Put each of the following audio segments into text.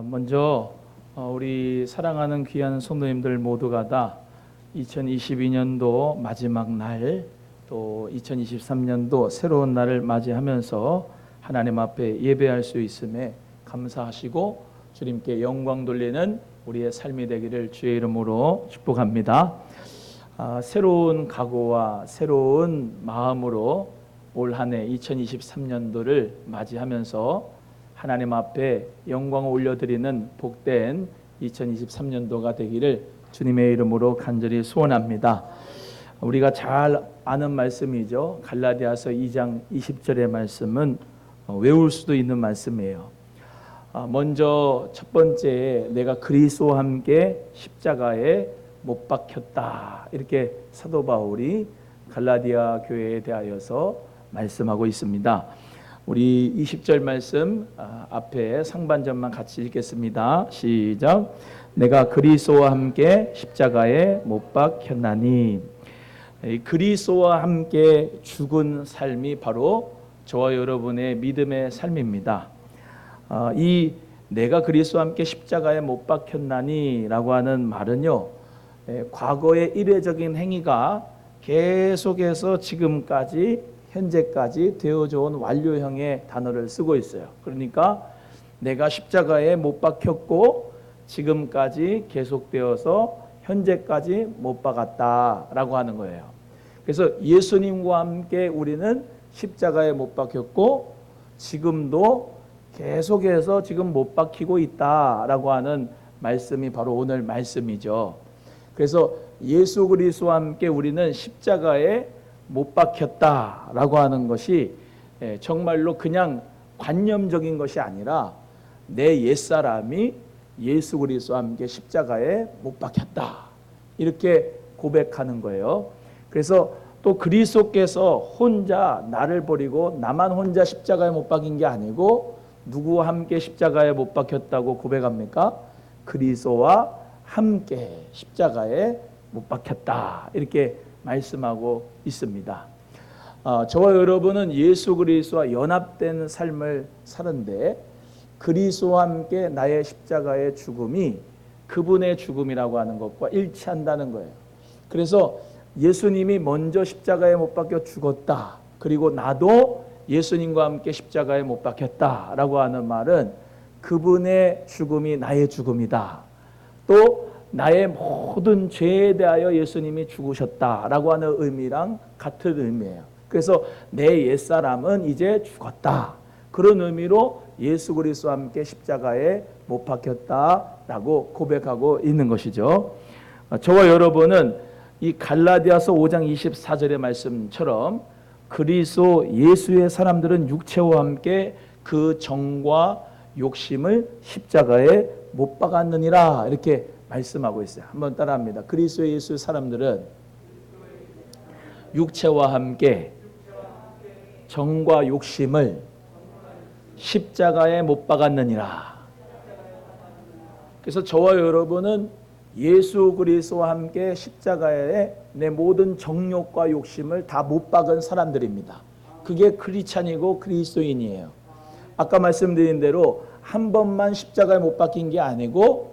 아, 먼저 어, 우리 사랑하는 귀한 성도님들 모두가 다 2022년도 마지막 날, 또 2023년도 새로운 날을 맞이하면서 하나님 앞에 예배할 수 있음에 감사하시고 주님께 영광 돌리는 우리의 삶이 되기를 주의 이름으로 축복합니다. 아, 새로운 각오와 새로운 마음으로 올 한해 2023년도를 맞이하면서 하나님 앞에 영광을 올려드리는 복된 2023년도가 되기를 주님의 이름으로 간절히 소원합니다. 우리가 잘 아는 말씀이죠. 갈라디아서 2장 20절의 말씀은 어, 외울 수도 있는 말씀이에요. 아, 먼저 첫 번째 내가 그리스도와 함께 십자가에 못 박혔다. 이렇게 사도 바울이 갈라디아 교회에 대하여서 말씀하고 있습니다. 우리 20절 말씀 아, 앞에 상반절만 같이 읽겠습니다. 시작. 내가 그리스도와 함께 십자가에 못 박혔나니 그리스도와 함께 죽은 삶이 바로 저와 여러분의 믿음의 삶입니다. 아, 이 내가 그리스도와 함께 십자가에 못 박혔나니라고 하는 말은요. 과거의 일회적인 행위가 계속해서 지금까지 현재까지 되어져 온 완료형의 단어를 쓰고 있어요. 그러니까 내가 십자가에 못 박혔고 지금까지 계속되어서 현재까지 못 박았다라고 하는 거예요. 그래서 예수님과 함께 우리는 십자가에 못 박혔고 지금도 계속해서 지금 못 박히고 있다라고 하는 말씀이 바로 오늘 말씀이죠. 그래서 예수 그리스도와 함께 우리는 십자가에 못 박혔다라고 하는 것이 예, 정말로 그냥 관념적인 것이 아니라 내 옛사람이 예수 그리스도와 함께 십자가에 못 박혔다. 이렇게 고백하는 거예요. 그래서 또 그리스도께서 혼자 나를 버리고 나만 혼자 십자가에 못 박인 게 아니고 누구와 함께 십자가에 못 박혔다고 고백합니까? 그리스도와 함께 십자가에 못 박혔다. 이렇게 말씀하고 있습니다. 어, 저와 여러분은 예수 그리스도와 연합된 삶을 사는데 그리스도와 함께 나의 십자가의 죽음이 그분의 죽음이라고 하는 것과 일치한다는 거예요. 그래서 예수님이 먼저 십자가에 못 박혀 죽었다. 그리고 나도 예수님과 함께 십자가에 못 박혔다라고 하는 말은 그분의 죽음이 나의 죽음이다. 또 나의 모든 죄에 대하여 예수님이 죽으셨다라고 하는 의미랑 같은 의미예요. 그래서 내 옛사람은 이제 죽었다. 그런 의미로 예수 그리스도와 함께 십자가에 못 박혔다라고 고백하고 있는 것이죠. 저와 여러분은 이 갈라디아서 5장 24절의 말씀처럼 그리스도 예수의 사람들은 육체와 함께 그 정과 욕심을 십자가에 못 박았느니라 이렇게 말씀하고 있어요. 한번 따라합니다. 그리스도 예수 사람들은 육체와 함께 정과 욕심을 십자가에 못 박았느니라. 그래서 저와 여러분은 예수 그리스도와 함께 십자가에 내 모든 정욕과 욕심을 다 못 박은 사람들입니다. 그게 크리찬이고 그리스도인이에요. 아까 말씀드린 대로 한 번만 십자가에 못 박힌 게 아니고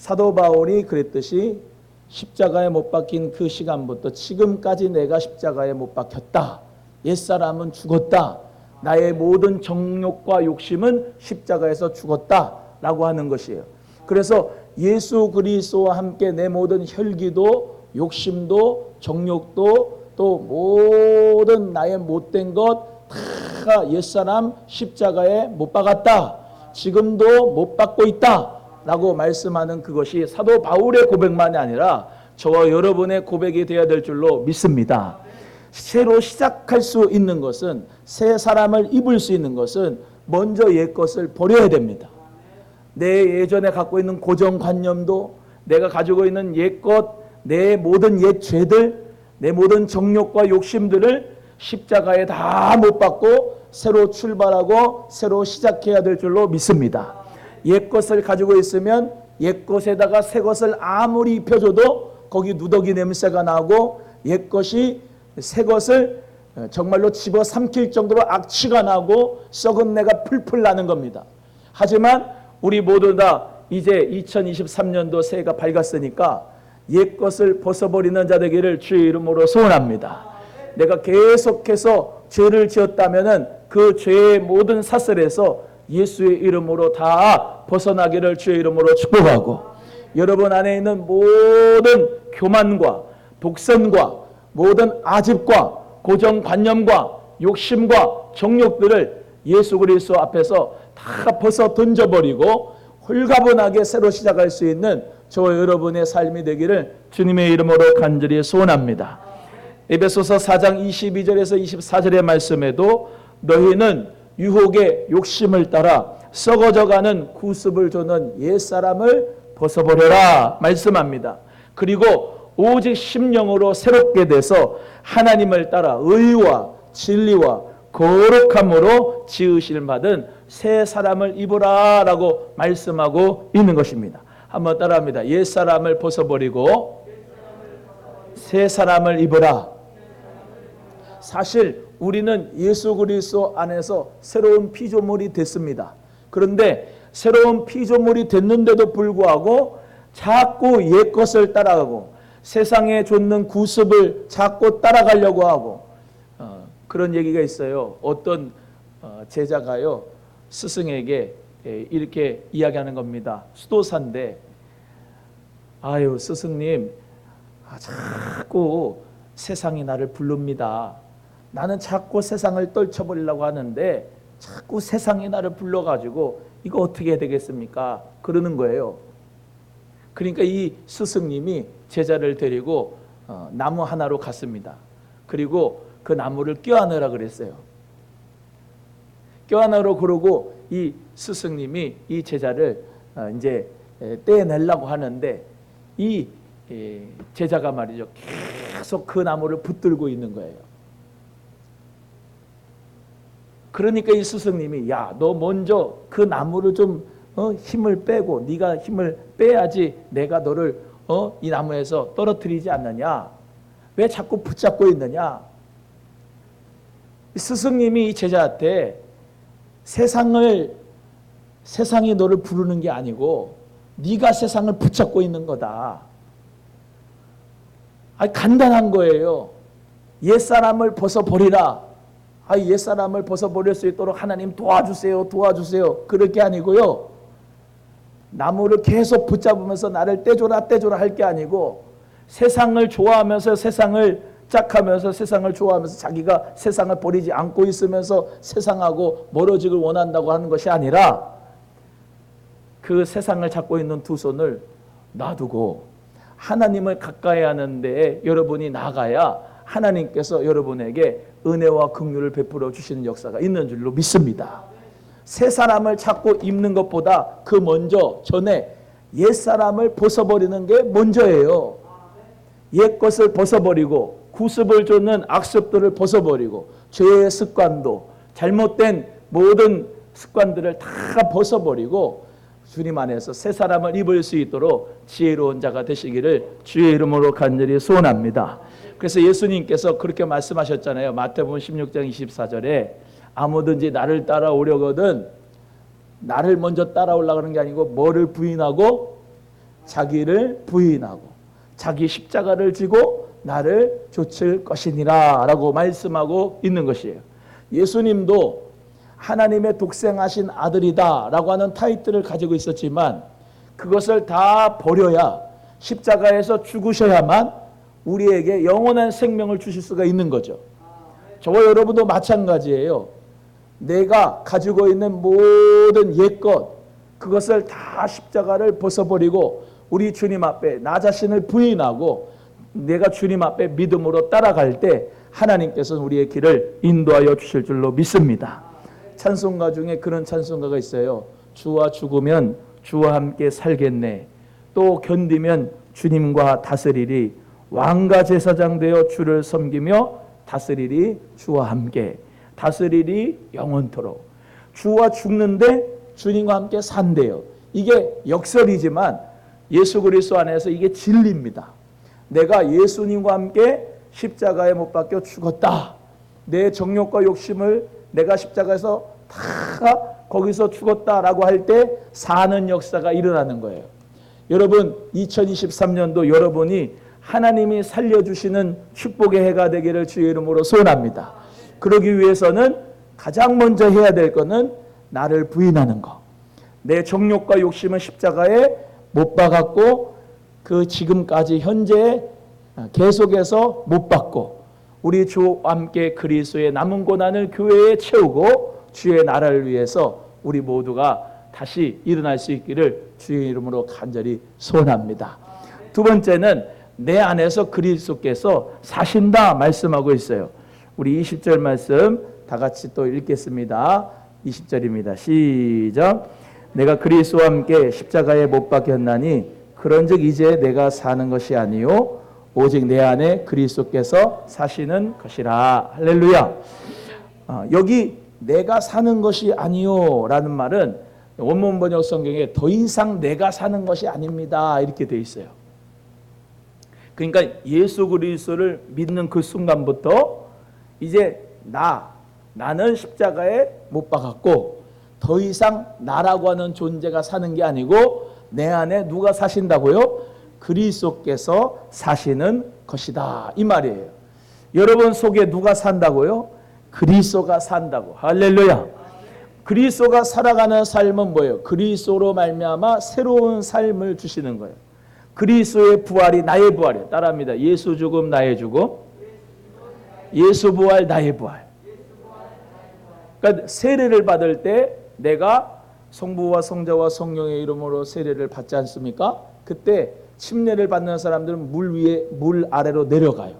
사도 바울이 그랬듯이 십자가에 못 박힌 그 시간부터 지금까지 내가 십자가에 못 박혔다. 옛사람은 죽었다. 나의 모든 정욕과 욕심은 십자가에서 죽었다. 라고 하는 것이에요. 그래서 예수 그리스도와 함께 내 모든 혈기도 욕심도 정욕도 또 모든 나의 못된 것 다 옛사람 십자가에 못 박았다. 지금도 못 박고 있다. 라고 말씀하는 그것이 사도 바울의 고백만이 아니라 저와 여러분의 고백이 되어야 될 줄로 믿습니다. 새로 시작할 수 있는 것은 새 사람을 입을 수 있는 것은 먼저 옛 것을 버려야 됩니다. 내 예전에 갖고 있는 고정관념도 내가 가지고 있는 옛 것, 내 모든 옛 죄들, 내 모든 정욕과 욕심들을 십자가에 다못 받고 새로 출발하고 새로 시작해야 될 줄로 믿습니다. 옛 것을 가지고 있으면 옛 것에다가 새 것을 아무리 입혀줘도 거기 누더기 냄새가 나고 옛 것이 새 것을 정말로 집어 삼킬 정도로 악취가 나고 썩은 내가 풀풀 나는 겁니다. 하지만 우리 모두 다 이제 2023년도 새해가 밝았으니까 옛 것을 벗어버리는 자 되기를 주의 이름으로 소원합니다. 내가 계속해서 죄를 지었다면은 그 죄의 모든 사슬에서 예수의 이름으로 다 벗어나기를 주의 이름으로 축복하고 여러분 안에 있는 모든 교만과 독선과 모든 아집과 고정관념과 욕심과 정욕들을 예수 그리스도 앞에서 다 벗어 던져버리고 홀가분하게 새로 시작할 수 있는 저와 여러분의 삶이 되기를 주님의 이름으로 간절히 소원합니다. 에베소서 4장 22절에서 24절의 말씀에도 너희는 유혹의 욕심을 따라 썩어져가는 구습을 주는 옛사람을 벗어버려라 말씀합니다. 그리고 오직 심령으로 새롭게 돼서 하나님을 따라 의와 진리와 거룩함으로 지으실 받은 새 사람을 입으라라고 말씀하고 있는 것입니다. 한번 따라합니다. 옛 사람을 벗어버리고 새 사람을 입으라. 사실 우리는 예수 그리스도 안에서 새로운 피조물이 됐습니다. 그런데 새로운 피조물이 됐는데도 불구하고 자꾸 옛 것을 따라가고 세상에 줬는 구습을 자꾸 따라가려고 하고 어, 그런 얘기가 있어요. 어떤 어, 제자가요 스승에게 예, 이렇게 이야기하는 겁니다. 수도사인데 아유 스승님 아, 자꾸 세상이 나를 부릅니다. 나는 자꾸 세상을 떨쳐버리려고 하는데 자꾸 세상이 나를 불러가지고 이거 어떻게 해야 되겠습니까? 그러는 거예요. 그러니까 이 스승님이 제자를 데리고 어, 나무 하나로 갔습니다. 그리고 그 나무를 껴안으라 그랬어요. 껴안으러 그러고 이 스승님이 이 제자를 어, 이제 떼내려고 하는데 이 제자가 말이죠. 계속 그 나무를 붙들고 있는 거예요. 그러니까 이 스승님이 야, 너 먼저 그 나무를 좀 어, 힘을 빼고 네가 힘을 빼야지 내가 너를 어, 이 나무에서 떨어뜨리지 않느냐? 왜 자꾸 붙잡고 있느냐? 스승님이 이 제자한테 세상을 세상이 너를 부르는 게 아니고 네가 세상을 붙잡고 있는 거다. 아니 간단한 거예요. 옛 사람을 벗어 버리라. 아, 옛 사람을 벗어 버릴 수 있도록 하나님 도와주세요. 도와주세요. 그럴 게 아니고요. 나무를 계속 붙잡으면서 나를 떼줘라 떼줘라 할 게 아니고 세상을 좋아하면서 세상을 짝하면서 세상을 좋아하면서 자기가 세상을 버리지 않고 있으면서 세상하고 멀어지길 원한다고 하는 것이 아니라 그 세상을 잡고 있는 두 손을 놔두고 하나님을 가까이 하는데 여러분이 나가야 하나님께서 여러분에게 은혜와 긍휼을 베풀어 주시는 역사가 있는 줄로 믿습니다. 새 사람을 찾고 입는 것보다 그 먼저 전에 옛 사람을 벗어버리는 게 먼저예요. 옛 것을 벗어버리고 구습을 쫓는 악습들을 벗어버리고 죄의 습관도 잘못된 모든 습관들을 다 벗어버리고 주님 안에서 새 사람을 입을 수 있도록 지혜로운 자가 되시기를 주의 이름으로 간절히 소원합니다. 그래서 예수님께서 그렇게 말씀하셨잖아요. 마태복음 16장 24절에 아무든지 나를 따라오려거든 나를 먼저 하는 게 아니고 뭐를 부인하고 자기를 부인하고 자기 십자가를 지고 나를 좇을 것이니라 라고 말씀하고 있는 것이에요. 예수님도 하나님의 독생하신 아들이다 라고 하는 타이틀을 가지고 있었지만 그것을 다 버려야 십자가에서 죽으셔야만 우리에게 영원한 생명을 주실 수가 있는 거죠. 저와 여러분도 마찬가지예요. 내가 가지고 있는 모든 옛것 그것을 다 십자가를 벗어버리고 우리 주님 앞에 나 자신을 부인하고 내가 주님 앞에 믿음으로 따라갈 때 하나님께서는 우리의 길을 인도하여 주실 줄로 믿습니다. 찬송가 중에 그런 찬송가가 있어요. 주와 죽으면 주와 함께 살겠네. 또 견디면 주님과 다스리리. 왕과 제사장 되어 주를 섬기며 다스리리 주와 함께. 다스리리 영원토록. 주와 죽는데 주님과 함께 산대요. 이게 역설이지만 예수 그리스도 안에서 이게 진리입니다. 내가 예수님과 함께 십자가에 못 박혀 죽었다. 내 정욕과 욕심을 내가 십자가에서 다 거기서 죽었다라고 할 때 사는 역사가 일어나는 거예요. 여러분 2023년도 여러분이 하나님이 살려주시는 축복의 해가 되기를 주의 이름으로 소원합니다. 그러기 위해서는 가장 먼저 해야 될 것은 나를 부인하는 것. 내 정욕과 욕심은 십자가에 못 박았고 그 지금까지 현재 계속해서 못 받고 우리 주와 함께 그리스도의 남은 고난을 교회에 채우고 주의 나라를 위해서 우리 모두가 다시 일어날 수 있기를 주의 이름으로 간절히 소원합니다. 두 번째는 내 안에서 그리스도께서 사신다 말씀하고 있어요. 우리 20절 말씀 다 같이 또 읽겠습니다. 20절입니다. 시작. 내가 그리스도와 함께 십자가에 못 박혔나니 그런즉 이제 내가 사는 것이 아니요 오직 내 안에 그리스도께서 사시는 것이라 할렐루야. 아, 여기 내가 사는 것이 아니요라는 말은 원문 번역 성경에 더 이상 내가 사는 것이 아닙니다 이렇게 돼 있어요. 그러니까 예수 그리스도를 믿는 그 순간부터 이제 나 나는 십자가에 못 박았고 더 이상 나라고 하는 존재가 사는 게 아니고 내 안에 누가 사신다고요? 그리스도께서 사시는 것이다. 이 말이에요. 여러분 속에 누가 산다고요? 그리스도가 산다고. 할렐루야. 그리스도가 살아가는 삶은 뭐예요? 그리스도로 말미암아 새로운 삶을 주시는 거예요. 그리스도의 부활이 나의 부활이에요. 따라합니다. 예수 죽음 나의 죽음. 예수 부활 나의 부활. 그러니까 세례를 받을 때 내가 성부와 성자와 성령의 이름으로 세례를 받지 않습니까? 그때 침례를 받는 사람들은 물 위에 물 아래로 내려가요.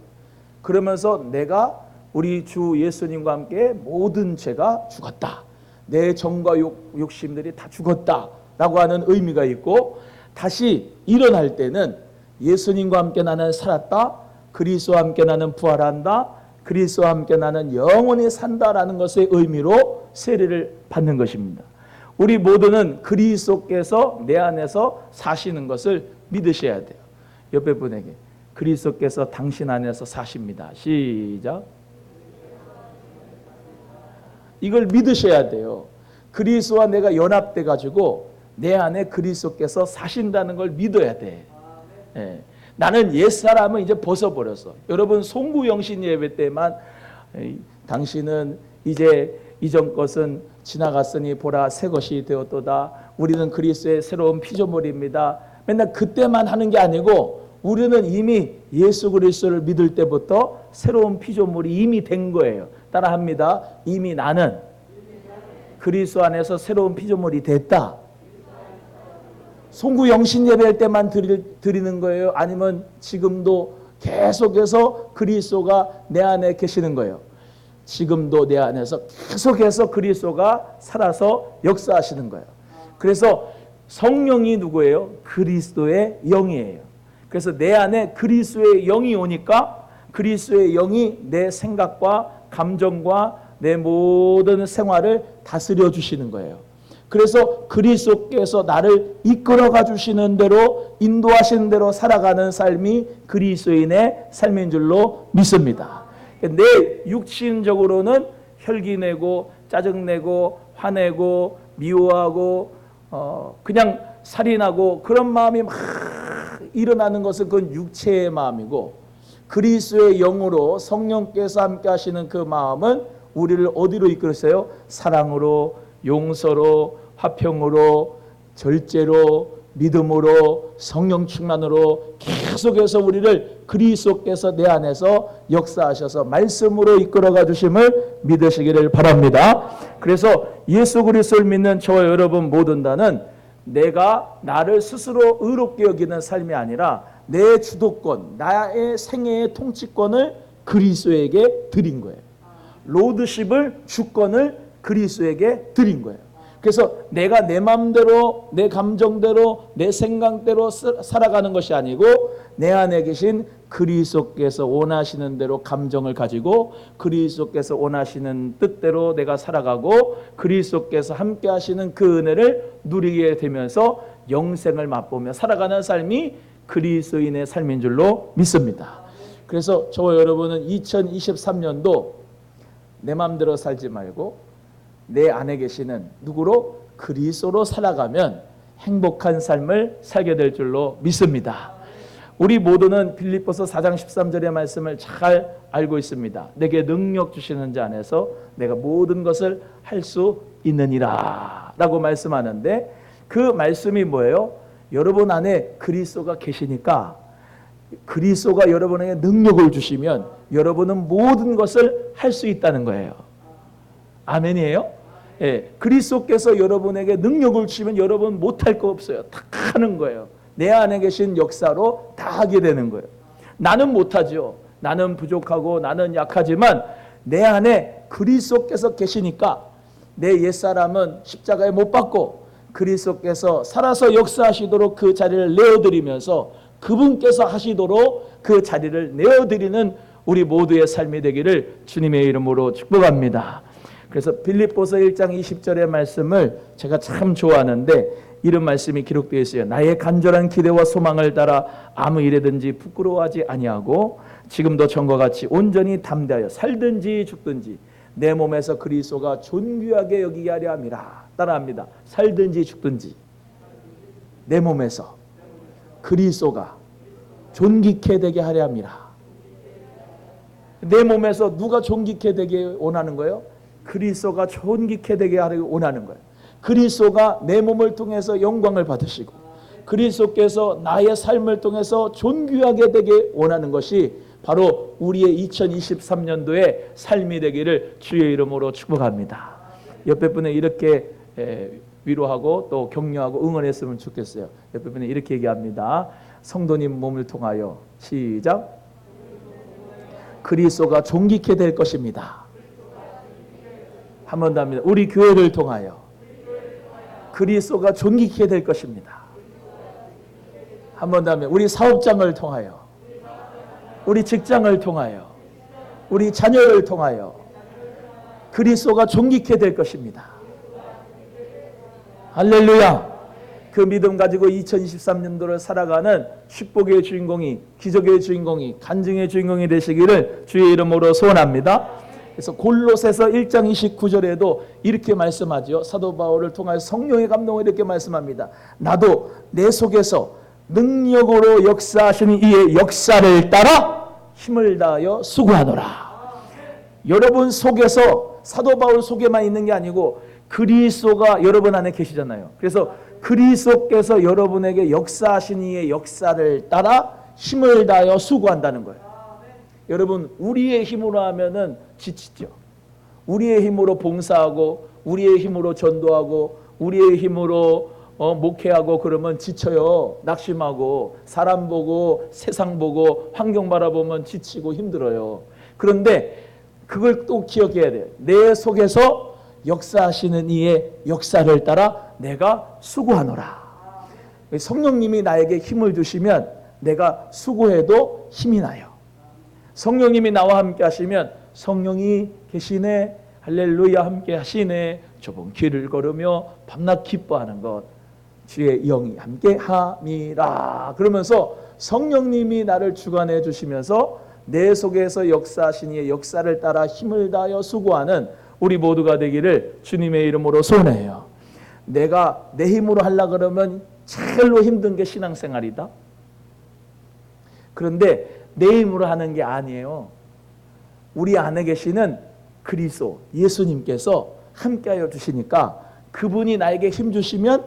그러면서 내가 우리 주 예수님과 함께 모든 죄가 죽었다. 내 정과 욕, 욕심들이 다 죽었다 라고 하는 의미가 있고 다시 일어날 때는 예수님과 함께 나는 살았다. 그리스도와 함께 나는 부활한다. 그리스도와 함께 나는 영원히 산다라는 것의 의미로 세례를 받는 것입니다. 우리 모두는 그리스도께서 내 안에서 사시는 것을 믿으셔야 돼요. 옆에 분에게 그리스도께서 당신 안에서 사십니다. 시작. 이걸 믿으셔야 돼요. 그리스도와 내가 연합돼 가지고 내 안에 그리스도께서 사신다는 걸 믿어야 돼. 예. 나는 옛 사람은 이제 벗어버렸어. 여러분 송구 영신 예배 때만 당신은 이제 이전 것은 지나갔으니 보라 새 것이 되었도다. 우리는 그리스도의 새로운 피조물입니다. 맨날 그때만 하는 게 아니고 우리는 이미 예수 그리스도를 믿을 때부터 새로운 피조물이 이미 된 거예요. 따라합니다. 이미 나는 그리스도 안에서 새로운 피조물이 됐다. 송구 영신 예배할 때만 드리, 는 거예요? 아니면 지금도 계속해서 그리스도가 내 안에 계시는 거예요? 지금도 내 안에서 계속해서 그리스도가 살아서 역사하시는 거예요. 그래서 성령이 누구예요? 그리스도의 영이에요. 그래서 내 안에 그리스도의 영이 오니까 그리스도의 영이 내 생각과 감정과 내 모든 생활을 다스려 주시는 거예요. 그래서 그리스도께서 나를 이끌어가 주시는 대로 인도하시는 대로 살아가는 삶이 그리스도인의 삶인 줄로 믿습니다. 내 육신적으로는 혈기 내고 짜증 내고 화내고 미워하고 어 그냥 살인하고 그런 마음이 막 일어나는 것은 그건 육체의 마음이고 그리스도의 영으로 성령께서 함께 하시는 그 마음은 우리를 어디로 이끌었어요? 사랑으로 용서로 화평으로 절제로 믿음으로 성령 충만으로 계속해서 우리를 그리스도께서 내 안에서 역사하셔서 말씀으로 이끌어가 주심을 믿으시기를 바랍니다. 그래서 예수 그리스도를 믿는 저와 여러분 모든 다는 내가 나를 스스로 의롭게 여기는 삶이 아니라 내 주도권, 나의 생애의 통치권을 그리스도에게 드린 거예요. 로드십을 주권을 그리스도에게 드린 거예요. 그래서 내가 내 마음대로 내 감정대로 내 생각대로 살아가는 것이 아니고 내 안에 계신 그리스도께서 원하시는 대로 감정을 가지고 그리스도께서 원하시는 뜻대로 내가 살아가고 그리스도께서 함께 하시는 그 은혜를 누리게 되면서 영생을 맛보며 살아가는 삶이 그리스도인의 삶인 줄로 믿습니다. 그래서 저와 여러분은 2023년도 내 마음대로 살지 말고 내 안에 계시는 누구로 그리스도로 살아가면 행복한 삶을 살게 될 줄로 믿습니다. 우리 모두는 빌립보서 4장 13절의 말씀을 잘 알고 있습니다. 내게 능력 주시는 자 안에서 내가 모든 것을 할 수 있느니라라고 말씀하는데 그 말씀이 뭐예요? 여러분 안에 그리스도가 계시니까 그리스도가 여러분에게 능력을 주시면 여러분은 모든 것을 할 수 있다는 거예요. 아멘이에요? 예, 그리스도께서 여러분에게 능력을 주시면 여러분 못할 거 없어요. 다 하는 거예요. 내 안에 계신 역사로 다 하게 되는 거예요. 나는 못하죠. 나는 부족하고 나는 약하지만 내 안에 그리스도께서 계시니까 내 옛사람은 십자가에 못 박고 그리스도께서 살아서 역사하시도록 그 자리를 내어드리면서 그분께서 하시도록 그 자리를 내어드리는 우리 모두의 삶이 되기를 주님의 이름으로 축복합니다. 그래서 빌립보서 1장 20절의 말씀을 제가 참 좋아하는데 이런 말씀이 기록되어 있어요. 나의 간절한 기대와 소망을 따라 아무 일에든지 부끄러워하지 아니하고 지금도 전과 같이 온전히 담대하여 살든지 죽든지 내 몸에서 그리스도가 존귀하게 여기게 하려 함이라. 따라합니다. 살든지 죽든지 내 몸에서 그리스도가 존귀케 되게 하려 함이라. 내 몸에서 누가 존귀케 되게 원하는 거예요? 그리스도가 존귀케 되게 하려 원하는 거예요. 그리스도가 내 몸을 통해서 영광을 받으시고 그리스도께서 나의 삶을 통해서 존귀하게 되게 원하는 것이 바로 우리의 2023년도의 삶이 되기를 주의 이름으로 축복합니다. 옆에 분에 이렇게 위로하고 또 격려하고 응원했으면 좋겠어요. 옆에 분에 이렇게 얘기합니다. 성도님 몸을 통하여 시작. 그리스도가 존귀케 될 것입니다. 한 번 더 합니다. 우리 교회를 통하여 그리스도가 존귀케 될 것입니다. 한 번 더 하면 우리 사업장을 통하여 우리 직장을 통하여 우리 자녀를 통하여 그리스도가 존귀케 될 것입니다. 할렐루야. 그 믿음 가지고 2023년도를 살아가는 축복의 주인공이 기적의 주인공이 간증의 주인공이 되시기를 주의 이름으로 소원합니다. 그래서 골로새서 1장 29절에도 이렇게 말씀하죠. 사도 바울을 통하여 성령의 감동을 이렇게 말씀합니다. 나도 내 속에서 능력으로 역사하시는 이의 역사를 따라 힘을 다하여 수고하노라. 여러분 속에서 사도 바울 속에만 있는 게 아니고 그리스도가 여러분 안에 계시잖아요. 그래서 그리스도께서 여러분에게 역사하신 이의 역사를 따라 힘을 다하여 수고한다는 거예요. 여러분 우리의 힘으로 하면은 지치죠. 우리의 힘으로 봉사하고 우리의 힘으로 전도하고 우리의 힘으로 어, 목회하고 그러면 지쳐요. 낙심하고 사람 보고 세상 보고 환경 바라보면 지치고 힘들어요. 그런데 그걸 또 기억해야 돼요. 내 속에서 역사하시는 이의 역사를 따라 내가 수고하노라. 성령님이 나에게 힘을 주시면 내가 수고해도 힘이 나요. 성령님이 나와 함께 하시면 성령이 계시네 할렐루야 함께 하시네 좁은 길을 걸으며 밤낮 기뻐하는 것 주의 영이 함께 함이라 그러면서 성령님이 나를 주관해 주시면서 내 속에서 역사하신 이의 역사를 따라 힘을 다하여 수고하는 우리 모두가 되기를 주님의 이름으로 소원해요. 내가 내 힘으로 하려 그러면 제일로 힘든 게 신앙생활이다. 그런데 내 힘으로 하는 게 아니에요. 우리 안에 계시는 그리스도 예수님께서 함께하여 주시니까 그분이 나에게 힘 주시면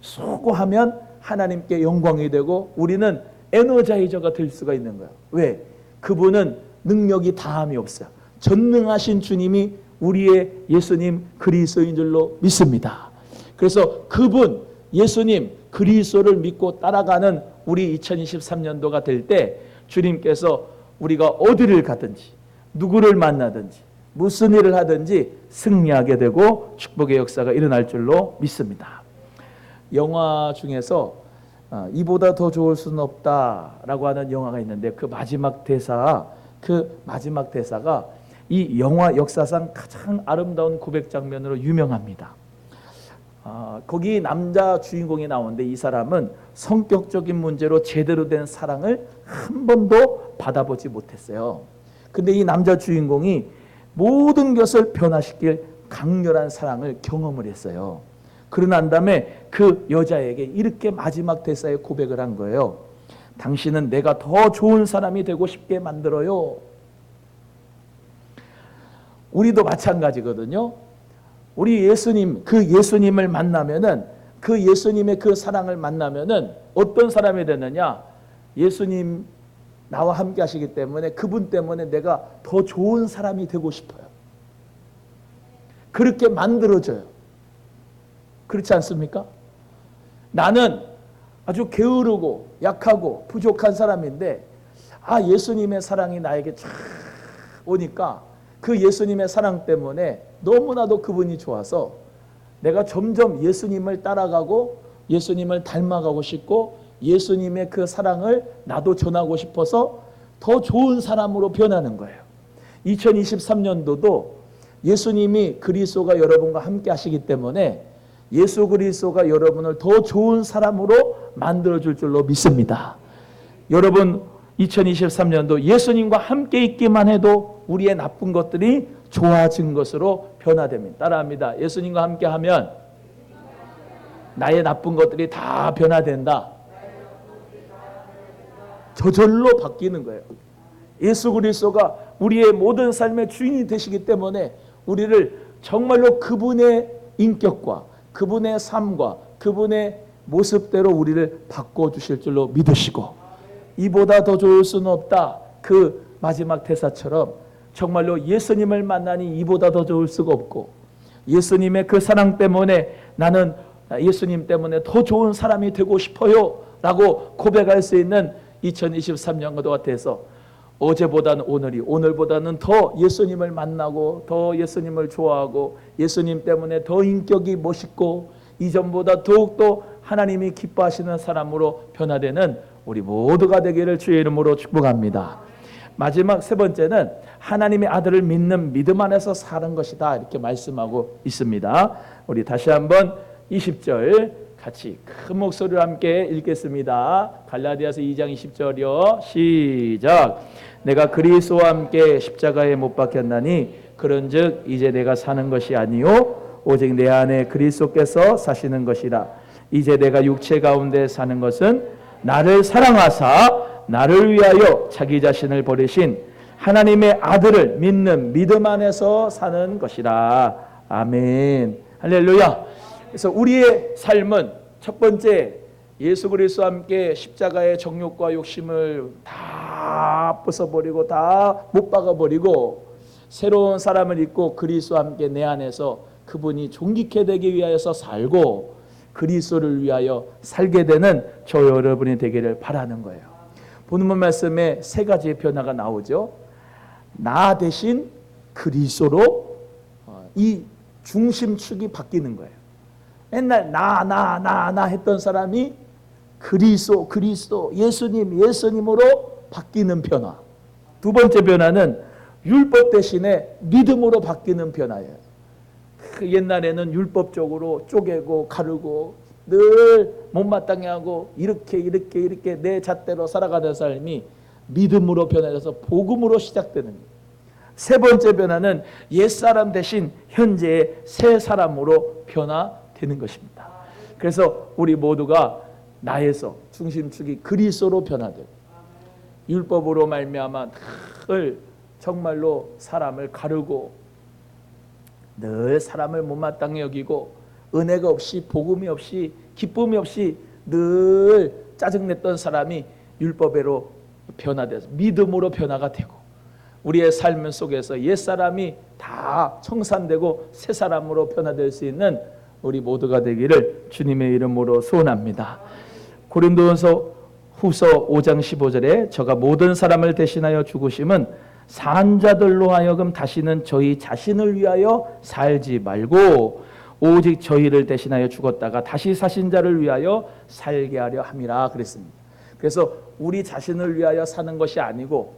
수고하면 하나님께 영광이 되고 우리는 에너자이저가 될 수가 있는 거예요. 왜? 그분은 능력이 다함이 없어요. 전능하신 주님이 우리의 예수님 그리스도인 줄로 믿습니다. 그래서 그분 예수님 그리스도를 믿고 따라가는 우리 2023년도가 될 때 주님께서 우리가 어디를 가든지 누구를 만나든지 무슨 일을 하든지 승리하게 되고 축복의 역사가 일어날 줄로 믿습니다. 영화 중에서 어, 이보다 더 좋을 수는 없다라고 하는 영화가 있는데 그 마지막 대사 그 마지막 대사가 이 영화 역사상 가장 아름다운 고백 장면으로 유명합니다. 아, 거기 남자 주인공이 나오는데 이 사람은 성격적인 문제로 제대로 된 사랑을 한 번도 받아보지 못했어요. 근데 이 남자 주인공이 모든 것을 변화시킬 강렬한 사랑을 경험을 했어요. 그러고 난 다음에 그 여자에게 이렇게 마지막 대사에 고백을 한 거예요. 당신은 내가 더 좋은 사람이 되고 싶게 만들어요. 우리도 마찬가지거든요. 우리 예수님, 그 예수님을 만나면은 그 예수님의 그 사랑을 만나면은 어떤 사람이 되느냐? 예수님 나와 함께 하시기 때문에 그분 때문에 내가 더 좋은 사람이 되고 싶어요. 그렇게 만들어져요. 그렇지 않습니까? 나는 아주 게으르고 약하고 부족한 사람인데 아 예수님의 사랑이 나에게 쫙 오니까 그 예수님의 사랑 때문에 너무나도 그분이 좋아서 내가 점점 예수님을 따라가고 예수님을 닮아가고 싶고 예수님의 그 사랑을 나도 전하고 싶어서 더 좋은 사람으로 변하는 거예요. 2023년도도 예수님이 그리스도가 여러분과 함께 하시기 때문에 예수 그리스도가 여러분을 더 좋은 사람으로 만들어 줄 줄로 믿습니다. 여러분 2023년도 예수님과 함께 있기만 해도 우리의 나쁜 것들이 좋아진 것으로 변화됩니다. 따라합니다. 예수님과 함께 하면 나의 나쁜 것들이 다 변화된다. 저절로 바뀌는 거예요. 예수 그리스도가 우리의 모든 삶의 주인이 되시기 때문에 우리를 정말로 그분의 인격과 그분의 삶과 그분의 모습대로 우리를 바꿔 주실 줄로 믿으시고 이보다 더 좋을 수는 없다. 그 마지막 대사처럼 정말로 예수님을 만나니 이보다 더 좋을 수가 없고 예수님의 그 사랑 때문에 나는 예수님 때문에 더 좋은 사람이 되고 싶어요. 라고 고백할 수 있는 2023년과 같아서 어제보다는 오늘이 오늘보다는 더 예수님을 만나고 더 예수님을 좋아하고 예수님 때문에 더 인격이 멋있고 이전보다 더욱더 하나님이 기뻐하시는 사람으로 변화되는 우리 모두가 되기를 주의 이름으로 축복합니다. 마지막 세 번째는 하나님의 아들을 믿는 믿음 안에서 사는 것이다 이렇게 말씀하고 있습니다. 우리 다시 한번 20절 같이 큰 목소리로 함께 읽겠습니다. 갈라디아서 2장 20절이요. 시작. 내가 그리스도와 함께 십자가에 못 박혔나니 그런즉 이제 내가 사는 것이 아니요 오직 내 안에 그리스도께서 사시는 것이라. 이제 내가 육체 가운데 사는 것은 나를 사랑하사 나를 위하여 자기 자신을 버리신 하나님의 아들을 믿는 믿음 안에서 사는 것이라. 아멘. 할렐루야. 그래서 우리의 삶은 첫 번째 예수 그리스도와 함께 십자가의 정욕과 욕심을 다 부숴버리고 다 못 박아버리고 새로운 사람을 입고 그리스도와 함께 내 안에서 그분이 존귀케 되기 위하여서 살고 그리스도를 위하여 살게 되는 저 여러분이 되기를 바라는 거예요. 본문 말씀에 세 가지의 변화가 나오죠. 나 대신 그리스도로 어, 이 중심축이 바뀌는 거예요. 맨날 나 나 나 나 했던 사람이 그리스도 그리스도 예수님 예수님으로 바뀌는 변화. 두 번째 변화는 율법 대신에 믿음으로 바뀌는 변화예요. 그 옛날에는 율법적으로 쪼개고 가르고 늘 못마땅해 하고 이렇게 이렇게 이렇게 내 잣대로 살아가는 삶이 믿음으로 변해서 복음으로 시작되는. 세 번째 변화는 옛사람 대신 현재의 새 사람으로 변화되는 것입니다. 그래서 우리 모두가 나에서 중심축이 그리스도로 변화되고 율법으로 말미암아 늘 정말로 사람을 가르고 늘 사람을 못마땅히 여기고 은혜가 없이 복음이 없이 기쁨이 없이 늘 짜증냈던 사람이 율법으로 변화돼서 믿음으로 변화가 되고 우리의 삶 속에서 옛 사람이 다 청산되고 새 사람으로 변화될 수 있는 우리 모두가 되기를 주님의 이름으로 소원합니다. 고린도전서 후서 5장 15절에 저가 모든 사람을 대신하여 죽으심은 산자들로 하여금 다시는 저희 자신을 위하여 살지 말고 오직 저희를 대신하여 죽었다가 다시 사신 자를 위하여 살게 하려 함이라 그랬습니다. 그래서 우리 자신을 위하여 사는 것이 아니고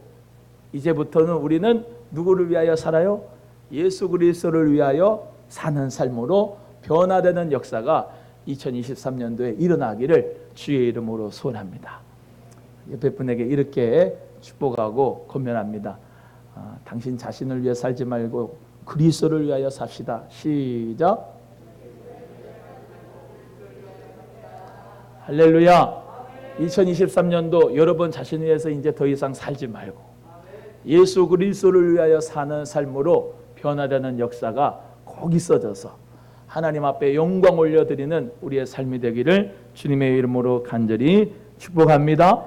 이제부터는 우리는 누구를 위하여 살아요? 예수 그리스도를 위하여 사는 삶으로 변화되는 역사가 2023년도에 일어나기를 주의 이름으로 소원합니다. 옆에 분에게 이렇게 축복하고 권면합니다. 아, 당신 자신을 위해 살지 말고 그리스도를 위하여 삽시다. 시작. 할렐루야. 2023년도 여러분 자신을 위해서 이제 더 이상 살지 말고 예수 그리스도를 위하여 사는 삶으로 변화되는 역사가 꼭 있어져서 하나님 앞에 영광 올려드리는 우리의 삶이 되기를 주님의 이름으로 간절히 축복합니다.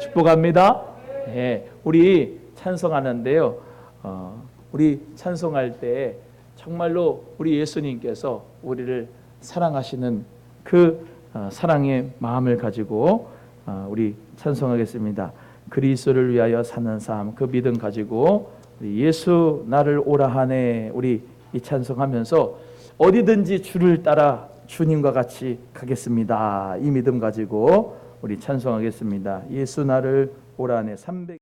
축복합니다. 예, 우리 찬송하는데요. 어, 우리 찬송할 때 정말로 우리 예수님께서 우리를 사랑하시는 그 어, 사랑의 마음을 가지고 어, 우리 찬송하겠습니다. 그리스도를 위하여 사는 삶, 그 믿음 가지고 예수 나를 오라 하네 우리 이 찬송하면서 어디든지 주를 따라 주님과 같이 가겠습니다. 이 믿음 가지고 우리 찬송하겠습니다. 예수 나를 오라 하네 300